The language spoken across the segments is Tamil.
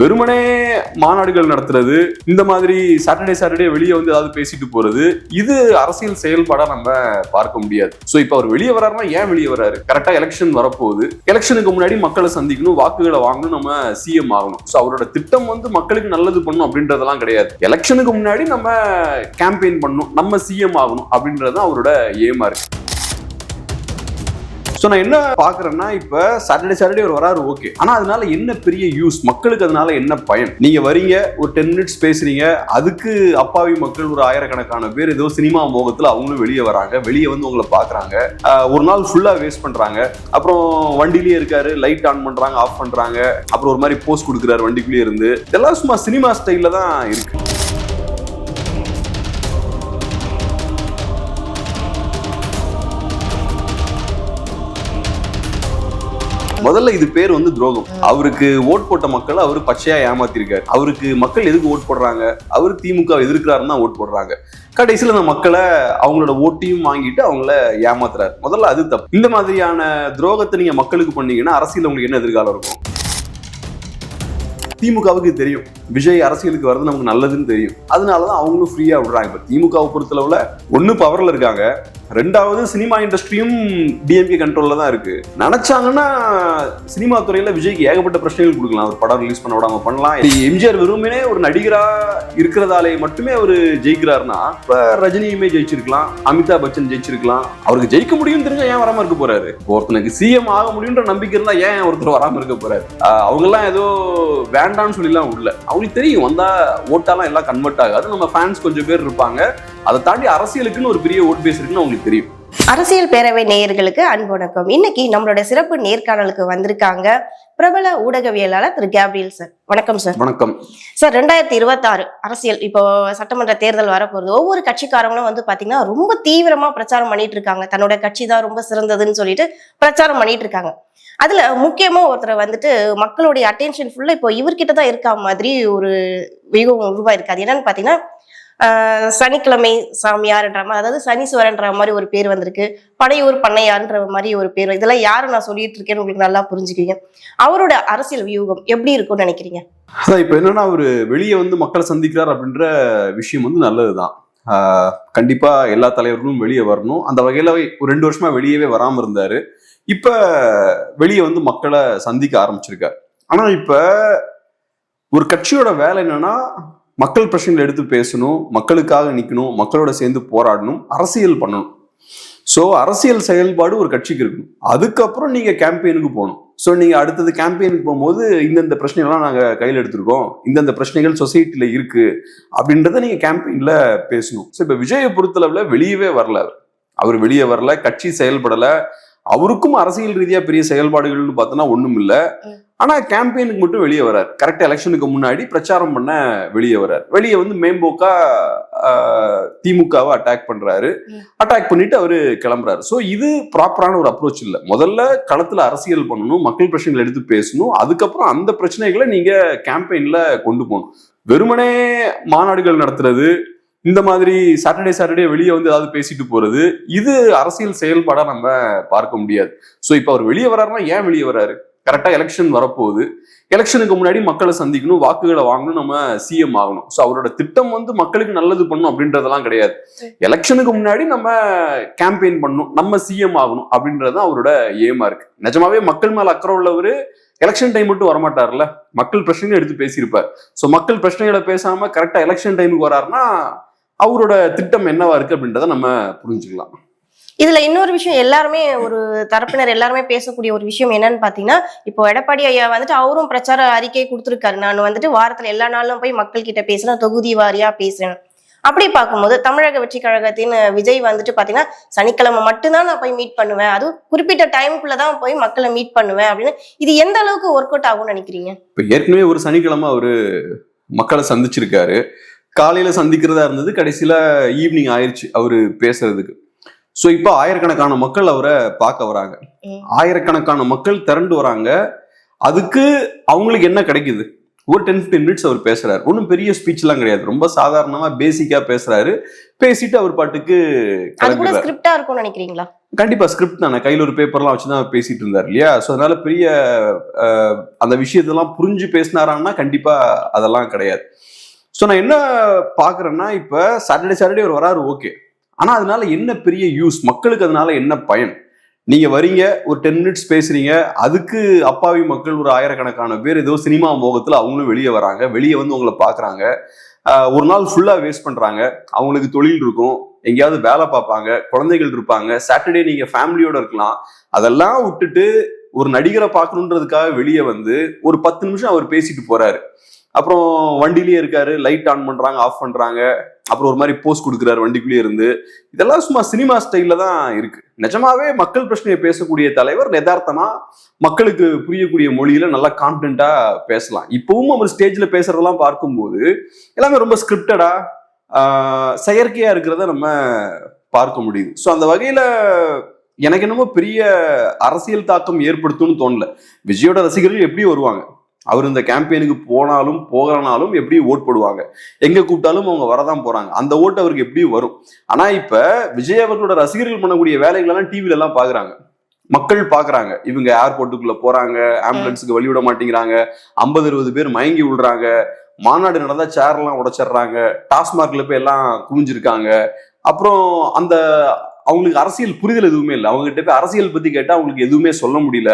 வெறுமனே மாநாடுகள் நடத்துறது இந்த மாதிரி சாட்டர்டே சாட்டர்டே வெளியே வந்து ஏதாவது பேசிட்டு போறது இது அரசியல் செயல்பாடா நம்ம பார்க்க முடியாது. ஸோ இப்போ அவர் வெளியே வராருன்னா ஏன் வெளியே வராரு கரெக்டா எலெக்ஷன் வரப்போகுது. எலெக்ஷனுக்கு முன்னாடி மக்களை சந்திக்கணும் வாக்குகளை வாங்கணும் நம்ம சிஎம் ஆகணும். ஸோ அவரோட திட்டம் வந்து மக்களுக்கு நல்லது பண்ணணும் அப்படின்றதெல்லாம் கிடையாது. எலெக்ஷனுக்கு முன்னாடி நம்ம கேம்பெயின் பண்ணணும் நம்ம சிஎம் ஆகணும் அப்படின்றது தான் அவரோட ஏமா இருக்கு. ஸோ நான் என்ன பாக்குறேன்னா இப்ப சாட்டர்டே சாட்டர்டே ஒரு வராரு ஓகே ஆனா அதனால என்ன பெரிய யூஸ் மக்களுக்கு அதனால என்ன பயன்? நீங்க வரீங்க ஒரு டென் மினிட்ஸ் பேசுறீங்க அதுக்கு அப்பாவி மக்கள் ஒரு ஆயிரக்கணக்கான பேர் ஏதோ சினிமா மோகத்துல அவங்களும் வெளியே வராங்க வெளியே வந்து உங்களை பாக்குறாங்க ஒரு நாள் ஃபுல்லா வேஸ்ட் பண்றாங்க. அப்புறம் வண்டிலேயே இருக்காரு லைட் ஆன் பண்றாங்க ஆஃப் பண்றாங்க. அப்புறம் ஒரு மாதிரி போஸ்ட் கொடுக்குறாரு வண்டிக்குள்ளேயே இருந்து. இதெல்லாம் சும்மா சினிமா ஸ்டைல்ல தான் இருக்கு. முதல்ல இது பேர் வந்து துரோகம். அவருக்கு ஓட் போட்ட மக்களை அவர் பச்சையா ஏமாத்திருக்காரு. அவருக்கு மக்கள் எதுக்கு ஓட் போடுறாங்க? அவர் திமுக எதிர்க்கிறாருன்னு தான் ஓட் போடுறாங்க. கடைசியில் அந்த மக்களை அவங்களோட ஓட்டையும் வாங்கிட்டு அவங்கள ஏமாத்துறாரு. முதல்ல அது தப்பு. இந்த மாதிரியான துரோகத்தை நீங்க மக்களுக்கு பண்ணீங்கன்னா அரசியல் உங்களுக்கு என்ன எதிர்காலம் இருக்கும்? திமுகவுக்கு தெரியும். விஜய் அரசியலுக்கு வர்றது நமக்கு நல்லதுன்னு தெரியும். அதனால தான் அவங்களும் ஃப்ரீயா விடுறாங்க. இப்போ திமுகவை பொறுத்தளவுல ஒன்று பவர்ல இருக்காங்க. ரெண்டாவது சினிமா இண்டஸ்ட்ரியும் டிஎம்கே கண்ட்ரோலில் தான் இருக்குது நினச்சாங்கன்னா சினிமா துறையில் விஜய்க்கு ஏகப்பட்ட பிரச்சனைகள் கொடுக்கலாம். ஒரு படம் ரிலீஸ் பண்ண விடாமல் பண்ணலாம். எம்ஜிஆர் விரும்பினே ஒரு நடிகராக இருக்கிறதாலே மட்டுமே அவர் ஜெயிக்கிறாருன்னா இப்போ ரஜினியுமே ஜெயிச்சிருக்கலாம் அமிதாப் பச்சன் ஜெயிச்சிருக்கலாம். அவருக்கு ஜெயிக்க முடியும் தெரிஞ்சா ஏன் வராம இருக்க போறாரு? ஒருத்தனுக்கு சிஎம் ஆக முடியுன்ற நம்பிக்கை இருந்தால் ஏன் ஒருத்தர் வராமல் இருக்க போறாரு? அவங்கெல்லாம் ஏதோ வேண்டாம்னு சொல்லிலாம் உள்ள அவங்களுக்கு தெரியும் வந்தால் ஓட்டாலாம் எல்லாம் கன்வெர்ட் ஆகாது. நம்ம ஃபேன்ஸ் கொஞ்சம் பேர் இருப்பாங்க. அதை தாண்டி அரசியலுக்குன்னு ஒரு பெரிய ஓட் பேஸ் இருக்குன்னு அவங்களுக்கு தெரியும். அரசியல் பேரவை நேயர்களுக்கு அன்பு வணக்கம். இன்னைக்கு நம்மளோட சிறப்பு நேர்காணலுக்கு வந்திருக்காங்க பிரபல ஊடகவியலாளர் திரு கேப்ரியல் சார். வணக்கம் சார். வணக்கம். சார் ரெண்டாயிரத்தி இருபத்தாறு அரசியல் இப்போ சட்டமன்ற தேர்தல் வரப்போகுது. ஒவ்வொரு கட்சிக்காரங்களும் வந்து பாத்தீங்கன்னா ரொம்ப தீவிரமா பிரச்சாரம் பண்ணிட்டு இருக்காங்க. தன்னோட கட்சி தான் ரொம்ப சிறந்ததுன்னு சொல்லிட்டு பிரச்சாரம் பண்ணிட்டு இருக்காங்க. அதுல முக்கியமா ஒருத்தர் வந்துட்டு மக்களுடைய அட்டென்ஷன் ஃபுல்லா இப்போ இவர்கிட்ட தான் இருக்கா மாதிரி ஒரு மிகவும் உருவாயிருக்கு. அது என்னன்னு பாத்தீங்கன்னா சனிக்கிழமை சாமியார்ன்ற மாதிரி அதாவது சனீஸ்வரன்ற மாதிரி ஒரு பேர் வந்திருக்கு. படையூர் பண்ணையார்ன்ற மாதிரி ஒரு பேர் இதெல்லாம் யாரு நான் சொல்லிட்டு இருக்கேன்னு உங்களுக்கு நல்லா புரிஞ்சுக்குவீங்க. அவரோட அரசியல் வியூகம் எப்படி இருக்கும்னு நினைக்கிறீங்க? அதான் இப்போ என்னன்னா அவர் வெளியே வந்து மக்களை சந்திக்கிறார் அப்படின்ற விஷயம் வந்து நல்லதுதான். ஆஹ் கண்டிப்பா எல்லா தலைவர்களும் வெளியே வரணும். அந்த வகையில ஒரு ரெண்டு வருஷமா வெளியவே வராம இருந்தாரு. இப்ப வெளியே வந்து மக்களை சந்திக்க ஆரம்பிச்சிருக்காரு. ஆனா இப்ப ஒரு கட்சியோட வேலை என்னன்னா மக்கள் பிரச்சனைகள் எடுத்து பேசணும் மக்களுக்காக நிற்கணும் மக்களோட சேர்ந்து போராடணும் அரசியல் பண்ணணும். ஸோ அரசியல் செயல்பாடு ஒரு கட்சிக்கு இருக்கணும். அதுக்கப்புறம் நீங்கள் கேம்பெயினுக்கு போகணும். ஸோ நீங்கள் அடுத்தது கேம்பெயினுக்கு போகும்போது இந்தந்த பிரச்சனைகள்லாம் நாங்கள் கையில் எடுத்திருக்கோம். இந்தந்த பிரச்சனைகள் சொசைட்டியில் இருக்கு. அப்படின்றத நீங்க கேம்பெயினில் பேசணும். ஸோ இப்போ விஜயை பொறுத்தளவில் வெளியவே வரல அவர். வெளியே வரல கட்சி செயல்படல. அவருக்கும் அரசியல் ரீதியாக பெரிய செயல்பாடுகள்னு பார்த்தோன்னா ஒன்றும் இல்லை ம். ஆனா கேம்பெயினுக்கு மட்டும் வெளியே வரார். கரெக்டா எலெக்ஷனுக்கு முன்னாடி பிரச்சாரம் பண்ண வெளியே வரார். வெளியே வந்து மேம்போக்கா திமுகவை அட்டாக் பண்றாரு. ம். அட்டாக் பண்ணிட்டு அவரு கிளம்புறாரு. ஸோ இது ப்ராப்பரான ஒரு அப்ரோச் இல்ல. முதல்ல களத்துல அரசியல் பண்ணணும் மக்கள் பிரச்சனைகள் எடுத்து பேசணும். அதுக்கப்புறம் அந்த பிரச்சனைகளை நீங்க கேம்பெயின்ல கொண்டு போகணும். வெறுமனே மாநாடுகள் நடத்துறது இந்த மாதிரி சாட்டர்டே சாட்டர்டே வெளியே வந்து ஏதாவது பேசிட்டு போறது இது அரசியல் செயல்பாடா நம்ம பார்க்க முடியாது. ஸோ இப்போ அவர் வெளியே வராருன்னா ஏன் வெளியே வராரு கரெக்டா எலெக்ஷன் வரப்போகுது. எலெக்ஷனுக்கு முன்னாடி மக்களை சந்திக்கணும் வாக்குகளை வாங்கணும் நம்ம சிஎம் ஆகணும். ஸோ அவரோட திட்டம் வந்து மக்களுக்கு நல்லது பண்ணணும் அப்படின்றதெல்லாம் கிடையாது. எலெக்ஷனுக்கு முன்னாடி நம்ம கேம்பெயின் பண்ணணும் நம்ம சிஎம் ஆகணும் அப்படின்றது அவரோட ஏமா இருக்கு. நிஜமாவே மக்கள் மேல அக்கறை உள்ளவர் எலெக்ஷன் டைம் மட்டும் வரமாட்டார்ல மக்கள் பிரச்சனைகளை எடுத்து பேசியிருப்பார். ஸோ மக்கள் பிரச்சனைகளை பேசாம கரெக்டா எலெக்ஷன் டைமுக்கு வராருன்னா அவரோட திட்டம் என்னவா இருக்கு அப்படின்றத நம்ம புரிஞ்சுக்கலாம். இதுல இன்னொரு விஷயம் எல்லாருமே ஒரு தரப்பினர் எல்லாருமே பேசக்கூடிய ஒரு விஷயம் என்னன்னு பாத்தீங்கன்னா இப்போ எடப்பாடி ஐயா வந்துட்டு அவரும் பிரச்சார அறிக்கை கொடுத்துருக்காரு. நான் வந்துட்டு வாரத்துல எல்லா நாளும் போய் மக்கள் கிட்ட பேசுறேன் தொகுதி வாரியா பேசுறேன். அப்படி பார்க்கும்போது தமிழக வெற்றி கழகத்தின் விஜய் வந்துட்டு பாத்தீங்கன்னா சனிக்கிழமை மட்டும்தான் நான் போய் மீட் பண்ணுவேன். அதுவும் குறிப்பிட்ட டைமுக்குள்ள தான் போய் மக்களை மீட் பண்ணுவேன் அப்படின்னு. இது எந்த அளவுக்கு ஒர்க் அவுட் ஆகும்னு நினைக்கிறீங்க? இப்போ ஏற்கனவே ஒரு சனிக்கிழமை அவரு மக்களை சந்திச்சிருக்காரு. காலையில சந்திக்கிறதா இருந்தது கடைசியில ஈவினிங் ஆயிடுச்சு அவரு பேசுறதுக்கு. ஸோ இப்போ ஆயிரக்கணக்கான மக்கள் அவரை பார்க்க வராங்க. ஆயிரக்கணக்கான மக்கள் திரண்டு வராங்க. அதுக்கு அவங்களுக்கு என்ன கிடைக்குது? ஒரு டென் ஃபிஃப்டின் மினிட்ஸ் அவர் பேசுறாரு. ஒன்றும் பெரிய ஸ்பீச்லாம் கிடையாது. ரொம்ப சாதாரணமா பேசிக்கா பேசுறாரு. பேசிட்டு அவர் பாட்டுக்கு ஸ்கிரிப்டா நினைக்கிறீங்களா? கண்டிப்பா ஸ்கிரிப்ட் தானே. கையில ஒரு பேப்பர்லாம் வச்சு தான் பேசிட்டு இருந்தார் இல்லையா? ஸோ அதனால பெரிய அந்த விஷயத்தெல்லாம் புரிஞ்சு பேசினாரான்னா கண்டிப்பா அதெல்லாம் கிடையாது. ஸோ நான் என்ன பாக்குறேன்னா இப்ப சாட்டர்டே சாட்டர்டே அவர் வராரு ஓகே ஆனால் அதனால என்ன பெரிய யூஸ் மக்களுக்கு அதனால என்ன பயன்? நீங்க வரீங்க ஒரு டென் மினிட்ஸ் பேசுறீங்க அதுக்கு அப்பாவி மக்கள் ஒரு ஆயிரக்கணக்கான பேர் ஏதோ சினிமா மோகத்தில் அவங்களும் வெளியே வராங்க வெளியே வந்து உங்களை பார்க்குறாங்க ஒரு நாள் ஃபுல்லாக வேஸ்ட் பண்ணுறாங்க அவங்களுக்கு தொழில் இருக்கும் எங்கேயாவது வேலை பார்ப்பாங்க குழந்தைகள் இருப்பாங்க சாட்டர்டே நீங்கள் ஃபேமிலியோட இருக்கலாம். அதெல்லாம் விட்டுட்டு ஒரு நடிகரை பார்க்கணுன்றதுக்காக வெளியே வந்து ஒரு பத்து நிமிஷம் அவர் பேசிட்டு போறாரு. அப்புறம் வண்டிலேயே இருக்காரு லைட் ஆன் பண்றாங்க ஆஃப் பண்றாங்க. அப்புறம் ஒரு மாதிரி போஸ்ட் கொடுக்குறாரு வண்டிக்குள்ளேயே இருந்து. இதெல்லாம் சும்மா சினிமா ஸ்டைல்ல தான் இருக்கு. நிஜமாவே மக்கள் பிரச்சனையை பேசக்கூடிய தலைவர் யதார்த்தமா மக்களுக்கு புரியக்கூடிய மொழியில நல்லா கான்பிடண்டா பேசலாம். இப்பவும் அவர் ஸ்டேஜ்ல பேசுறதெல்லாம் பார்க்கும்போது எல்லாமே ரொம்ப ஸ்கிரிப்டடா செயற்கையா இருக்கிறத நம்ம பார்க்க முடியுது. ஸோ அந்த வகையில எனக்கு என்னமோ பெரிய அரசியல் தாக்கம் ஏற்படுத்தும்னு தோணல. விஜயோட ரசிகர்கள் எப்படி வருவாங்க? அவர் இந்த கேம்பெயினுக்கு போனாலும் போகலனாலும் எப்படி ஓட் போடுவாங்க? எங்க கூப்பிட்டாலும் அவங்க வரதான் போறாங்க. அந்த ஓட்டு அவருக்கு எப்படி வரும்? ஆனா இப்ப விஜய் அவர்களோட ரசிகர்கள் பண்ணக்கூடிய வேலைகள் எல்லாம் டிவில எல்லாம் பாக்குறாங்க. மக்கள் பாக்குறாங்க. இவங்க ஏர்போர்ட்டுக்குள்ள போறாங்க ஆம்புலன்ஸுக்கு வழி விட மாட்டேங்கிறாங்க. ஐம்பது அறுபது பேர் மயங்கி விடுறாங்க மாநாடு நடந்தா சேர் எல்லாம் உடைச்சிடுறாங்க. டாஸ்மார்க்ல போய் எல்லாம் குவிஞ்சிருக்காங்க. அப்புறம் அந்த அவங்களுக்கு அரசியல் புரிதல் எதுவுமே இல்லை. அவங்ககிட்ட போய் அரசியல் பத்தி கேட்டா அவங்களுக்கு எதுவுமே சொல்ல முடியல.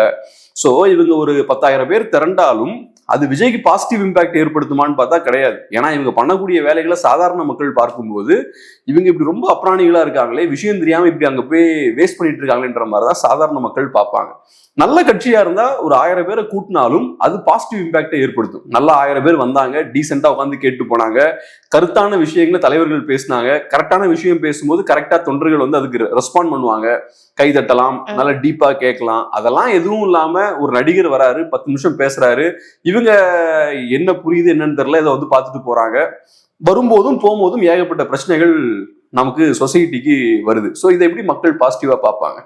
ஸோ இவங்க ஒரு பத்தாயிரம் பேர் திரண்டாலும் அது விஜய்க்கு பாசிட்டிவ் இம்பாக்ட் ஏற்படுத்துமான்னு பார்த்தா கிடையாது. ஏன்னா இவங்க பண்ணக்கூடிய வேலைகளை சாதாரண மக்கள் பார்க்கும்போது இவங்க இப்படி ரொம்ப அப்ராணிகளாக இருக்காங்களே விஷயம் தெரியாமல் இப்படி அங்கே போய் வேஸ்ட் பண்ணிட்டு இருக்காங்களேன்ற மாதிரி தான் சாதாரண மக்கள் பார்ப்பாங்க. நல்ல கட்சியாக இருந்தால் ஒரு ஆயிரம் பேரை கூட்டினாலும் அது பாசிட்டிவ் இம்பாக்டை ஏற்படுத்தும். நல்ல ஆயிரம் பேர் வந்தாங்க டீசெண்டாக உட்காந்து கேட்டு போனாங்க கருத்தான விஷயங்களை தலைவர்கள் பேசினாங்க கரெக்டான விஷயம் பேசும்போது கரெக்டாக தொண்டர்கள் வந்து அதுக்கு ரெஸ்பாண்ட் பண்ணுவாங்க. கை தட்டலாம். நல்லா டீப்பா கேட்கலாம். அதெல்லாம் எதுவும் இல்லாம ஒரு நடிகர் வராரு பத்து நிமிஷம் பேசுறாரு. இவங்க என்ன புரியுது என்னன்னு தெரியல இதை வந்து பார்த்துட்டு போறாங்க. வரும்போதும் போகும்போதும் ஏகப்பட்ட பிரச்சனைகள் நமக்கு சொசைட்டிக்கு வருது. ஸோ இதை எப்படி மக்கள் பாசிட்டிவா பார்ப்பாங்க?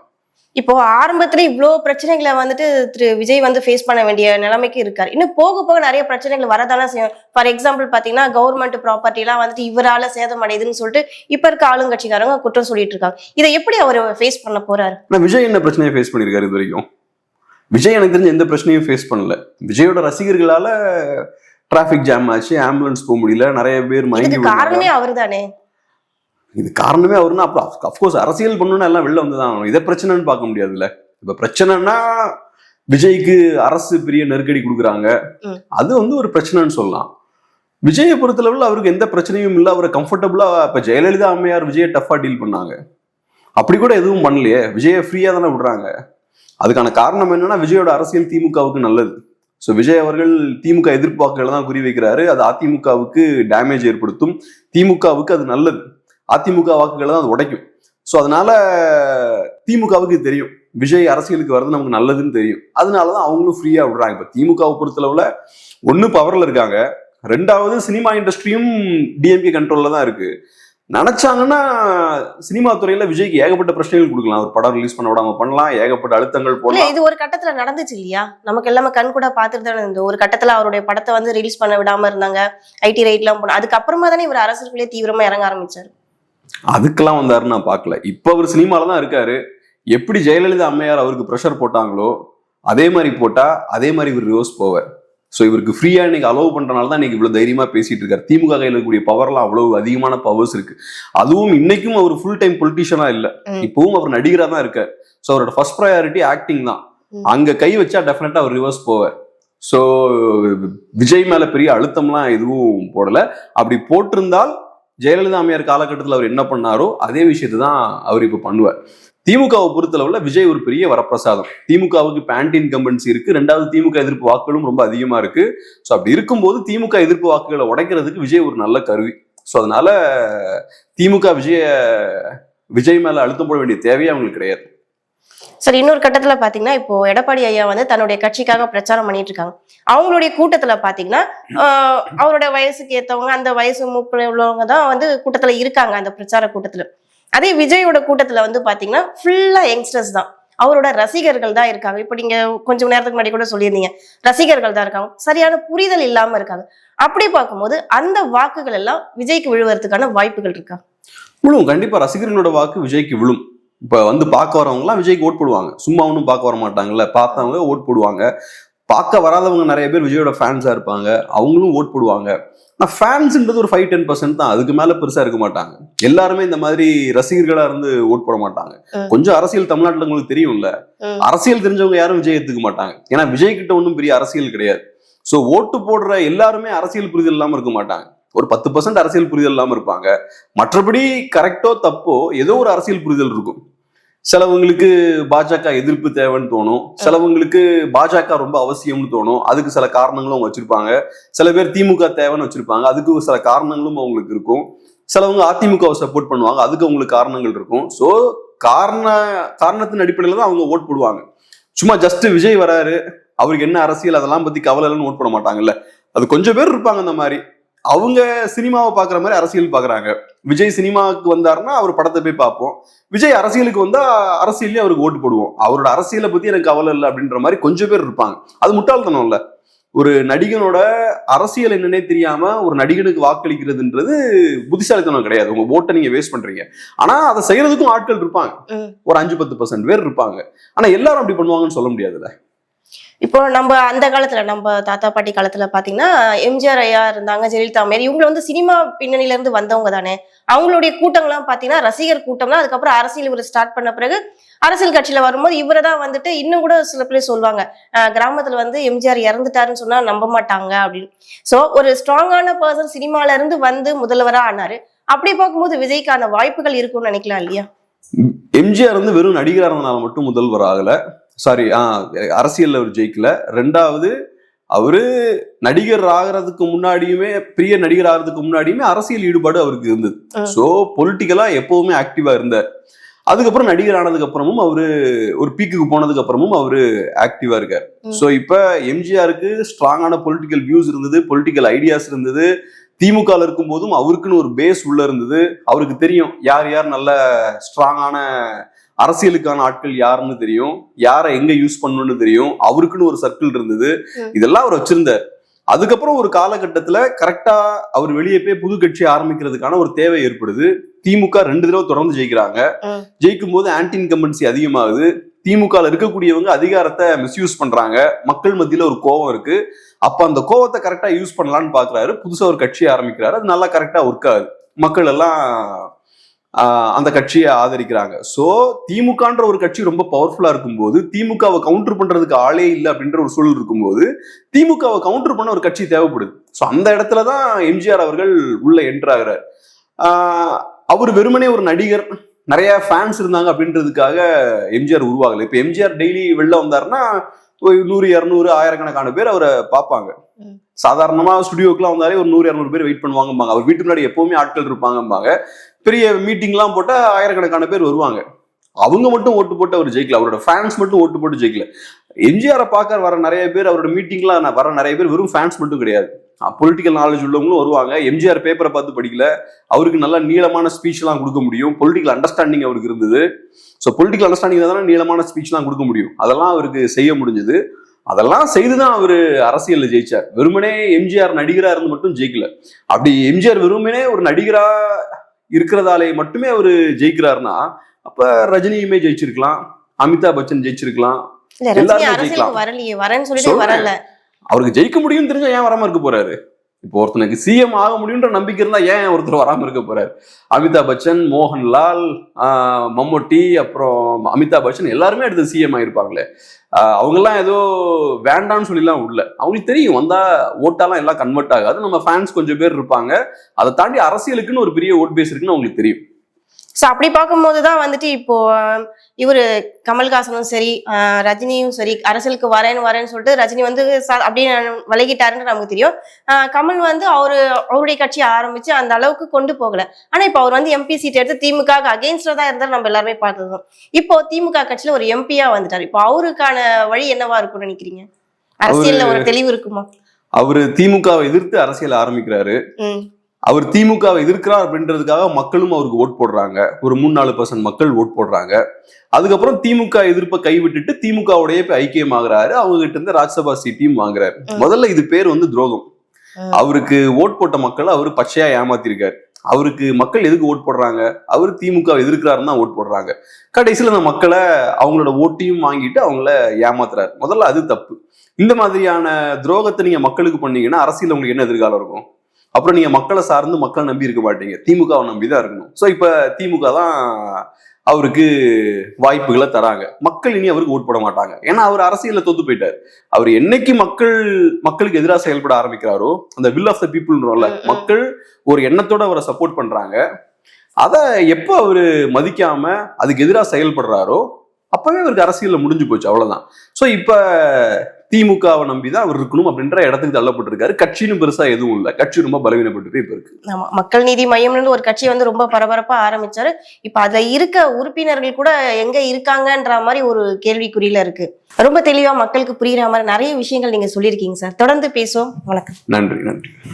இப்போ ஆரம்பத்துல இவ்ளோ பிரச்சனைகளை வந்துட்டு திரு விஜய் வந்து ஃபேஸ் பண்ண வேண்டிய நிலைமைக்கு இருக்காரு. இன்னும் போக போக நிறைய பிரச்சனைகள் வரதானே செய்யும் ஃபார் எக்ஸாம்பிள் பாத்தீங்கன்னா கவர்மெண்ட் ப்ராப்பர்ட்டி எல்லாம் வந்துட்டு இவரால சேதம் அடையுதுன்னு சொல்லிட்டு இப்ப இருக்க ஆளுங்கட்சிக்காரங்க குற்றம் சொல்லிட்டு இருக்காங்க. இதை எப்படி அவர் ஃபேஸ் பண்ண போறாரு? விஜய் என்ன பிரச்சனையை ஃபேஸ் பண்ணியிருக்காரு இது வரைக்கும்? விஜய் எனக்கு தெரிஞ்ச எந்த பிரச்சனையும் ஃபேஸ் பண்ணல. விஜயோட ரசிகர்களால டிராஃபிக் ஜாம் ஆச்சு ஆம்புலன்ஸ் போக முடியல நிறைய பேர் மயங்கி. காரணமே அவர்தானே? இது காரணமே அவருன்னா அப்புறம் அஃப்கோர்ஸ் அரசியல் பண்ணணும்னா எல்லாம் வெளில வந்து தான் ஆகணும். இதை பிரச்சனைன்னு பார்க்க முடியாதுல்ல. இப்ப பிரச்சனைனா விஜய்க்கு அரசு பெரிய நெருக்கடி கொடுக்குறாங்க. அது வந்து ஒரு பிரச்சனைன்னு சொல்லலாம். விஜயை பொறுத்தளவில் அவருக்கு எந்த பிரச்சனையும் இல்லை. அவரை கம்ஃபர்டபுளா இப்ப ஜெயலலிதா அம்மையார் விஜயை டஃபா டீல் பண்ணாங்க. அப்படி கூட எதுவும் பண்ணலையே. விஜயை ஃப்ரீயா தானே விடுறாங்க. அதுக்கான காரணம் என்னன்னா விஜயோட அரசியல் திமுகவுக்கு நல்லது. ஸோ விஜய் அவர்கள் திமுக எதிர்ப்பு வாக்குகளை தான் குறி வைக்கிறாரு. அது அதிமுகவுக்கு டேமேஜ் ஏற்படுத்தும். திமுகவுக்கு அது நல்லது. அதிமுக வாக்குகளை தான் அது உடைக்கும். ஸோ அதனால திமுகவுக்கு தெரியும். விஜய் அரசியலுக்கு வர்றது நமக்கு நல்லதுன்னு தெரியும். அதனால தான் அவங்களும் ஃப்ரீயா விடுறாங்க. இப்போ திமுகவை பொறுத்தளவுல ஒன்று பவர்ல இருக்காங்க. ரெண்டாவது சினிமா இண்டஸ்ட்ரியும் டிஎம்கே கண்ட்ரோல்ல தான் இருக்கு. நினைச்சாங்கன்னா சினிமா துறையில விஜய்க்கு ஏகப்பட்ட பிரச்சனைகள் கொடுக்கலாம். ஒரு படம் ரிலீஸ் பண்ண விடாம பண்ணலாம். ஏகப்பட்ட அழுத்தங்கள் போடலாம். இது ஒரு கட்டத்துல நடந்துச்சு இல்லையா? நமக்கு எல்லாமே கண் கூட பார்த்துட்டு தானே இருந்தோம் ஒரு கட்டத்துல அவருடைய படத்தை வந்து ரிலீஸ் பண்ண விடாம இருந்தாங்க. ஐடி ரைட் எல்லாம் போன அதுக்கப்புறமா தானே இவர் அரசுக்குள்ளே தீவிரமா இறங்க ஆரம்பிச்சாரு. அதுக்கெல்லாம் வந்தாரு நான் பார்க்கல. இப்போ அவர் சினிமால தான் இருக்காரு. எப்படி ஜெயலலிதா அம்மையார் அவருக்கு ப்ரெஷர் போட்டாங்களோ அதே மாதிரி போட்டா அதே மாதிரி இவர் ரிவர்ஸ் போவார். ஸோ இவருக்கு ஃப்ரீயா இன்னைக்கு அலோவ் பண்றனால தான் இன்னைக்கு இவ்வளவு தைரியமா பேசிட்டு இருக்காரு. திமுக கையில் இருக்கக்கூடிய பவர்லாம் அவ்வளவு அதிகமான பவர்ஸ் இருக்கு. அதுவும் இன்னைக்கும் அவர் ஃபுல் டைம் பொலிட்டிஷியனா இல்ல. இப்பவும் அவர் நடிகரா தான் இருக்கார். ஸோ அவரோட ஃபர்ஸ்ட் ப்ரையாரிட்டி ஆக்டிங் தான். அங்க கை வச்சா டெஃபினட்டா அவர் ரிவர்ஸ் போவார். ஸோ விஜய் மேல பெரிய அழுத்தம்லாம் எதுவும் போடல. அப்படி போட்டிருந்தால் ஜெயலலிதா அம்மையார் காலகட்டத்தில் அவர் என்ன பண்ணாரோ அதே விஷயத்தை தான் அவர் இப்போ பண்ணுவார். திமுகவை பொறுத்தளவில் விஜய் ஒரு பெரிய வரப்பிரசாதம். திமுகவுக்கு பேண்ட் கம்பன்சி இருக்கு. ரெண்டாவது திமுக எதிர்ப்பு வாக்குகளும் ரொம்ப அதிகமாக இருக்கு. ஸோ அப்படி இருக்கும்போது திமுக எதிர்ப்பு வாக்குகளை உடைக்கிறதுக்கு விஜய் ஒரு நல்ல கருவி. ஸோ அதனால திமுக விஜய விஜய் மேலே அழுத்தம் போட வேண்டிய தேவையே அவங்களுக்கு கிடையாது. சரி இன்னொரு கட்டத்துல பாத்தீங்கன்னா இப்போ எடப்பாடி ஐயா வந்து தன்னுடைய கட்சிக்காக பிரச்சாரம் பண்ணிட்டு இருக்காங்க அவங்களுடைய கூட்டத்துல பாத்தீங்கன்னா அவரோட வயசுக்கு ஏத்தவங்க அந்த வயசு மூப்பில் உள்ளவங்க தான் வந்து கூட்டத்துல இருக்காங்க அந்த பிரச்சார கூட்டத்துல. அதே விஜயோட கூட்டத்துல வந்து பாத்தீங்கன்னா ஃபுல்லா யங்ஸ்டர்ஸ் தான். அவரோட ரசிகர்கள் தான் இருக்காங்க. இப்போ நீங்க கொஞ்சம் நேரத்துக்கு முன்னாடி கூட சொல்லியிருந்தீங்க ரசிகர்கள் தான் இருக்காங்க. சரியான புரிதல் இல்லாம இருக்காங்க. அப்படி பார்க்கும்போது அந்த வாக்குகள் எல்லாம் விஜய்க்கு விழுவதற்கான வாய்ப்புகள் இருக்கா? விழும் கண்டிப்பா ரசிகர்களோட வாக்கு விஜய்க்கு விழும். இப்ப வந்து பார்க்க வரவங்கலாம் விஜய்க்கு ஓட் போடுவாங்க. சும்மா ஒன்றும் பார்க்க வர மாட்டாங்கல்ல. பார்த்தவங்க ஓட் போடுவாங்க. பார்க்க வராதவங்க நிறைய பேர் விஜயோட ஃபேன்ஸா இருப்பாங்க. அவங்களும் ஓட் போடுவாங்க. ஆனால் ஃபேன்ஸ்ன்றது ஒரு ஃபைவ் டென் பர்சன்ட் தான். அதுக்கு மேல பெருசா இருக்க மாட்டாங்க. எல்லாருமே இந்த மாதிரி ரசிகர்களா இருந்து ஓட் போட மாட்டாங்க. கொஞ்சம் அரசியல் தமிழ்நாட்டுல உங்களுக்கு தெரியும்ல. அரசியல் தெரிஞ்சவங்க யாரும் விஜய் எடுத்துக்க மாட்டாங்க. ஏன்னா விஜய் கிட்ட ஒன்றும் பெரிய அரசியல் கிடையாது. ஸோ ஓட்டு போடுற எல்லாருமே அரசியல் புரிதல் இல்லாம இருக்க மாட்டாங்க. ஒரு பத்து பர்சன்ட் அரசியல் புரிதல் இல்லாமல் இருப்பாங்க. மற்றபடி கரெக்டோ தப்போ ஏதோ ஒரு அரசியல் புரிதல் இருக்கும். சிலவங்களுக்கு பாஜக எதிர்ப்பு தேவைன்னு தோணும். சிலவங்களுக்கு பாஜக ரொம்ப அவசியம்னு தோணும். அதுக்கு சில காரணங்களும் அவங்க வச்சிருப்பாங்க. சில பேர் திமுக தேவைன்னு வச்சிருப்பாங்க. அதுக்கு சில காரணங்களும் அவங்களுக்கு இருக்கும். சிலவங்க அதிமுகவை சப்போர்ட் பண்ணுவாங்க. அதுக்கு அவங்களுக்கு காரணங்கள் இருக்கும். ஸோ காரண காரணத்தின் அடிப்படையில் தான் அவங்க ஓட் போடுவாங்க. சும்மா ஜஸ்ட் விஜய் வராரு. அவருக்கு என்ன அரசியல்? அதெல்லாம் பத்தி கவலை இல்லைன்னு ஓட் போட மாட்டாங்கல்ல. அது கொஞ்சம் பேர் இருப்பாங்க அந்த மாதிரி. அவங்க சினிமாவை பார்க்குற மாதிரி அரசியல் பார்க்குறாங்க. விஜய் சினிமாவுக்கு வந்தாருன்னா அவர் படத்தை போய் பார்ப்போம். விஜய் அரசியலுக்கு வந்தா அரசியல்லே அவருக்கு ஓட்டு போடுவோம். அவரோட அரசியலை பத்தி எனக்கு கவலை இல்லை அப்படின்ற மாதிரி கொஞ்சம் பேர் இருப்பாங்க. அது முட்டாள்தனம் இல்ல. ஒரு நடிகனோட அரசியல் என்னன்னே தெரியாம ஒரு நடிகனுக்கு வாக்களிக்கிறதுன்றது புத்திசாலித்தனம் கிடையாது. உங்க ஓட்டை நீங்க வேஸ்ட் பண்றீங்க. ஆனா அதை செய்யறதுக்கும் ஆட்கள் இருப்பாங்க. ஒரு அஞ்சு பத்து பர்சன்ட் பேர் இருப்பாங்க. ஆனா எல்லாரும் அப்படி பண்ணுவாங்கன்னு சொல்ல முடியாதுல்ல. இப்போ நம்ம அந்த காலத்துல நம்ம தாத்தா பாட்டி காலத்துல பாத்தீங்கன்னா எம்ஜிஆர் ஐயா இருந்தாங்க ஜெயலலிதா மாரி இவங்க வந்து சினிமா பின்னணியில இருந்து வந்தவங்க தானே. அவங்களுடைய கூட்டங்கள்லாம் பாத்தீங்கன்னா ரசிகர் கூட்டம்லாம் அதுக்கப்புறம் அரசியல் இவர் ஸ்டார்ட் பண்ண பிறகு அரசியல் கட்சியில வரும்போது இவரை தான் வந்துட்டு இன்னும் கூட சில பேர் சொல்லுவாங்க கிராமத்துல வந்து எம்ஜிஆர் இறந்துட்டாருன்னு சொன்னா நம்ப மாட்டாங்க அப்படின்னு. சோ ஒரு ஸ்ட்ராங்கான பர்சன் சினிமால இருந்து வந்து முதல்வரா ஆனாரு. அப்படி பார்க்கும்போது விஜய்க்கான வாய்ப்புகள் இருக்கும்னு நினைக்கலாம் இல்லையா? எம்ஜிஆர் வந்து வெறும் நடிகராக இருந்தனால மட்டும் முதல்வர் ஆகல. சாரி அரசியல்ல அவர் ஜெயிக்கல. ரெண்டாவது அவரு நடிகர் ஆகிறதுக்கு முன்னாடியுமே பெரிய நடிகர் ஆகிறதுக்கு முன்னாடியுமே அரசியல் ஈடுபாடு அவருக்கு இருந்தது. ஸோ பொலிட்டிக்கலா எப்பவுமே ஆக்டிவா இருந்தார். அதுக்கப்புறம் நடிகர் ஆனதுக்கு அப்புறமும் அவரு ஒரு பீக்குக்கு போனதுக்கு அப்புறமும் அவரு ஆக்டிவா இருக்கார். ஸோ இப்ப எம்ஜிஆருக்கு ஸ்ட்ராங்கான பொலிட்டிக்கல் வியூஸ் இருந்தது பொலிட்டிக்கல் ஐடியாஸ் இருந்தது. திமுகல இருக்கும் போதும் அவருக்குன்னு ஒரு பேஸ் உள்ள இருந்தது. அவருக்கு தெரியும் யார் யார் நல்ல ஸ்ட்ராங்கான அரசியலுக்கான ஆட்கள் யாருன்னு தெரியும் யாரை எங்க யூஸ் பண்ணணும்னு தெரியும் அவருக்குன்னு ஒரு சர்க்கிள் இருந்தது. இதெல்லாம் அவர் வச்சிருந்தார். அதுக்கப்புறம் ஒரு காலகட்டத்துல கரெக்டா அவர் வெளியே போய் புது கட்சி ஆரம்பிக்கிறதுக்கான ஒரு தேவை ஏற்படுது. திமுக ரெண்டு தடவை தொடர்ந்து ஜெயிக்கிறாங்க. ஜெயிக்கும் போது ஆன்டி இன்கம்பன்சி அதிகமாகுது. திமுக இருக்கக்கூடியவங்க அதிகாரத்தை மிஸ்யூஸ் பண்றாங்க. மக்கள் மத்தியில ஒரு கோவம் இருக்கு. அப்ப அந்த கோவத்தை கரெக்டா யூஸ் பண்ணலாம்னு பாக்குறாரு. புதுசா ஒரு கட்சி ஆரம்பிக்கிறாரு. அது நல்லா கரெக்டா ஒர்க் ஆகுது. மக்கள் எல்லாம் அந்த கட்சியை ஆதரிக்கிறாங்க. ஸோ திமுகன்ற ஒரு கட்சி ரொம்ப பவர்ஃபுல்லாக இருக்கும்போது திமுகவை கவுண்டர் பண்ணுறதுக்கு ஆளே இல்லை அப்படின்ற ஒரு சூழல் இருக்கும்போது திமுகவை கவுண்டர் பண்ண ஒரு கட்சி தேவைப்படுது. ஸோ அந்த இடத்துல தான் எம்ஜிஆர் அவர்கள் உள்ள என்ட்ராகிறார் அவர் வெறுமனே ஒரு நடிகர் நிறைய ஃபேன்ஸ் இருந்தாங்க அப்படின்றதுக்காக எம்ஜிஆர் உருவாகலை. இப்போ எம்ஜிஆர் டெய்லி வெளில வந்தாருன்னா நூறு இரநூறு ஆயிரக்கணக்கான பேர் அவரை பார்ப்பாங்க. சாதாரணமாக ஸ்டுடியோக்குலாம் வந்தாலே ஒரு நூறு இரநூறு பேர் வெயிட் பண்ணுவாங்கம்பாங்க. அவர் வீட்டு முன்னாடி எப்பவுமே ஆட்கள் இருப்பாங்கம்பாங்க. பெரிய மீட்டிங்லாம் போட்டால் ஆயிரக்கணக்கான பேர் வருவாங்க. அவங்க மட்டும் ஓட்டு போட்டு அவர் ஜெயிக்கல. அவரோட ஃபேன்ஸ் மட்டும் ஓட்டு போட்டு ஜெயிக்கல. எம்ஜிஆரை பார்க்க வர நிறைய பேர் அவரோட மீட்டிங்லாம் வர நிறைய பேர் வெறும் ஃபேன்ஸ் மட்டும் கிடையாது. பொலிட்டிக்கல் நாலேஜ் உள்ளவங்களும் வருவாங்க. எம்ஜிஆர் பேப்பரை பார்த்து படிக்கல. அவருக்கு நல்ல நீளமான ஸ்பீச்லாம் கொடுக்க முடியும். பொலிட்டிக்கல் அண்டர்ஸ்டாண்டிங் அவருக்கு இருந்தது. ஸோ பொலிட்டிக்கல் அண்டர்ஸ்டாண்டிங் தானே நீளமான ஸ்பீச்லாம் கொடுக்க முடியும். அதெல்லாம் அவருக்கு செய்ய முடிஞ்சது. அதெல்லாம் செய்துதான் அவர் அரசியல்ல ஜெயிச்சார். வெறுமனே எம்ஜிஆர் நடிகரா இருந்து மட்டும் ஜெயிக்கல. அப்படி எம்ஜிஆர் வெறுமனே ஒரு நடிகரா இருக்கிறதாலே மட்டுமே அவர் ஜெயிக்கிறாருன்னா அப்ப ரஜினியுமே ஜெயிச்சிருக்கலாம் அமிதாப் பச்சன் ஜெயிச்சிருக்கலாம் எல்லாருமே ஜெயிக்கலாம். அவருக்கு ஜெயிக்க முடியும்னு தெரிஞ்சா ஏன் வராம இருக்க போறாரு? இப்போ ஒருத்தனுக்கு சிஎம் ஆக முடியுன்ற நம்பிக்கை இருந்தா ஏன் ஒருத்தர் வராம இருக்க போறாரு? அமிதாப் பச்சன் மோகன்லால் மம்முட்டி அப்புறம் அமிதாப் பச்சன் எல்லாருமே அடுத்து சிஎம் ஆயிருப்பாங்களே. அவங்கெல்லாம் ஏதோ வேண்டாம்னு சொல்லிலாம் உள்ள அவங்களுக்கு தெரியும் வந்தா ஓட்டாலாம் எல்லாம் கன்வெர்ட் ஆகாது. நம்ம ஃபேன்ஸ் கொஞ்சம் பேர் இருப்பாங்க. அதை தாண்டி அரசியலுக்குன்னு ஒரு பெரிய ஓட் பேஸ் இருக்குன்னு அவங்களுக்கு தெரியும். சோ அப்படி பார்க்கும்போது தான் வந்துட்டு இப்போ இவரு கமல்ஹாசனும் சரி ரஜினியும் சரி அரசியலுக்கு வரேன்னு வரேன்னு சொல்லிட்டு ரஜினி வந்து அப்படியே விலகிட்டாருன்னு நமக்கு தெரியும். கமல் வந்து அவரு அவருடைய கட்சியை ஆரம்பிச்சு அந்த அளவுக்கு கொண்டு போகல. ஆனா இப்போ அவர் வந்து எம்பி சீட் எடுத்து திமுக அகேன்ஸ்டா தான் இருந்தாலும் நம்ம எல்லாருமே பார்த்ததும். இப்போ திமுக கட்சியில ஒரு எம்பியா வந்துட்டாரு. இப்போ அவருக்கான வழி என்னவா இருக்கும்னு நினைக்கிறீங்க? அரசியல்ல ஒரு தெளிவு இருக்குமா? அவரு திமுகவை எதிர்த்து அரசியல் ஆரம்பிக்கிறாரு. அவர் திமுகவை எதிர்க்கிறார் அப்படின்றதுக்காக மக்களும் அவருக்கு ஓட் போடுறாங்க. ஒரு மூணு நாலு பர்சன்ட் மக்கள் ஓட் போடுறாங்க. அதுக்கப்புறம் திமுக எதிர்ப்பை கைவிட்டுட்டு திமுகவுடைய போய் ஐக்கியமாகறாரு. அவங்க கிட்ட இருந்து ராஜ்யசபா சீட்டையும் வாங்குறாரு. முதல்ல இது பேர் வந்து துரோகம். அவருக்கு ஓட் போட்ட மக்களை அவர் பச்சையா ஏமாத்திருக்காரு. அவருக்கு மக்கள் எதுக்கு ஓட் போடுறாங்க? அவர் திமுக எதிர்க்கிறாருன்னு தான் ஓட் போடுறாங்க. கடைசியில் அந்த மக்களை அவங்களோட ஓட்டையும் வாங்கிட்டு அவங்கள ஏமாத்துறாரு. முதல்ல அது தப்பு. இந்த மாதிரியான துரோகத்தை நீங்க மக்களுக்கு பண்ணீங்கன்னா அரசியல் உங்களுக்கு என்ன எதிர்காலம் இருக்கும்? அப்புறம் நீங்க மக்களை சார்ந்து மக்கள் நம்பி இருக்க மாட்டீங்க. திமுகவை நம்பி தான் இருக்கணும். ஸோ இப்ப திமுக தான் அவருக்கு வாய்ப்புகளை தராங்க. மக்கள் இனி அவருக்கு ஓட் போட மாட்டாங்க. ஏன்னா அவர் அரசியல்ல தோத்து போயிட்டார். அவர் என்னைக்கு மக்கள் மக்களுக்கு எதிராக செயல்பட ஆரம்பிக்கிறாரோ அந்த வில் ஆஃப் த பீப்புள்ன்றோம்ல. மக்கள் ஒரு எண்ணத்தோட அவரை சப்போர்ட் பண்றாங்க. அதை எப்போ அவரு மதிக்காம அதுக்கு எதிராக செயல்படுறாரோ அப்பவே அவருக்கு அரசியல்ல முடிஞ்சு போச்சு அவ்வளவுதான். ஸோ இப்ப திமுகவை நம்பி தான் அவர் இருக்கணும் அப்படின்ற இடத்துக்கு தள்ளப்பட்டிருக்காரு. கட்சின்னு பெருசா எதுவும் இல்லை. கட்சி ரொம்ப பலவீனப்பட்டு இப்ப இருக்கு. ஆமா. மக்கள் நீதி மையம்னு ஒரு கட்சி வந்து ரொம்ப பரபரப்பா ஆரம்பிச்சாரு. இப்ப அதுல இருக்க உறுப்பினர்கள் கூட எங்க இருக்காங்கன்ற மாதிரி ஒரு கேள்விக்குறியில இருக்கு. ரொம்ப தெளிவா மக்களுக்கு புரியுற மாதிரி நிறைய விஷயங்கள் நீங்க சொல்லியிருக்கீங்க சார். தொடர்ந்து பேசுவோம். வணக்கம். நன்றி நன்றி.